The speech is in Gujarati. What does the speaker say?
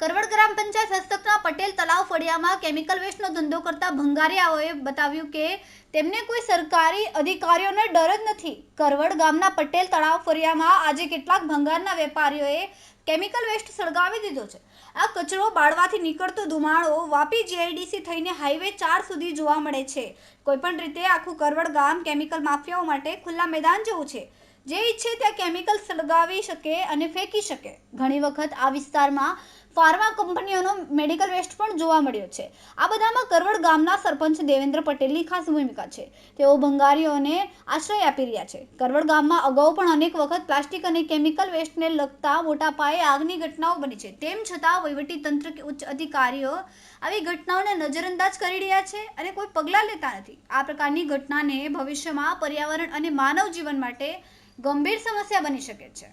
કરવડ ગ્રામ પંચાયત હસ્તકના પટેલ તલાવ ફળિયામાં કેમિકલ વેસ્ટનો ધંધો કરતા ભંગારિયાઓએ બતાવ્યું કે તેમને કોઈ સરકારી અધિકારીઓને ડર જ નથી. કરવડ ગામના પટેલ તળાવ ફળિયામાં આજે કેટલાક ભંગારના વેપારીઓએ કેમિકલ વેસ્ટ સળગાવી દીધો છે. આ કચરો બાળવાથી નીકળતો ધુમાડો વાપી જીઆઈડીસી થઈને હાઈવે ચાર સુધી જોવા મળે છે. કોઈપણ રીતે આખું કરવડ ગામ કેમિકલ માફિયાઓ માટે ખુલ્લા મેદાન જેવું છે. જે ઈચ્છે ત્યાં કેમિકલ સળગાવી શકે અને ફેંકી શકે. ઘણી વખત આ વિસ્તારમાં ફાર્મા કંપનીઓનો મેડિકલ વેસ્ટ પણ જોવા મળ્યો છે. આ બધામાં કરવડ ગામના સરપંચ દેવેન્દ્ર પટેલની ખાસ ભૂમિકા છે. તેઓ ભંગારીઓને આશ્રય આપી રહ્યા છે. કરવડ ગામમાં અગાઉ પણ અનેક વખત પ્લાસ્ટિક અને કેમિકલ વેસ્ટને લગતા મોટા પાયે આગની ઘટનાઓ બની છે. તેમ છતાં તંત્ર કે ઉચ્ચ અધિકારીઓ આવી ઘટનાઓને નજરઅંદાજ કરી રહ્યા છે અને કોઈ પગલાં લેતા નથી. આ પ્રકારની ઘટનાને ભવિષ્યમાં પર્યાવરણ અને માનવ જીવન માટે ગંભીર સમસ્યા બની શકે છે.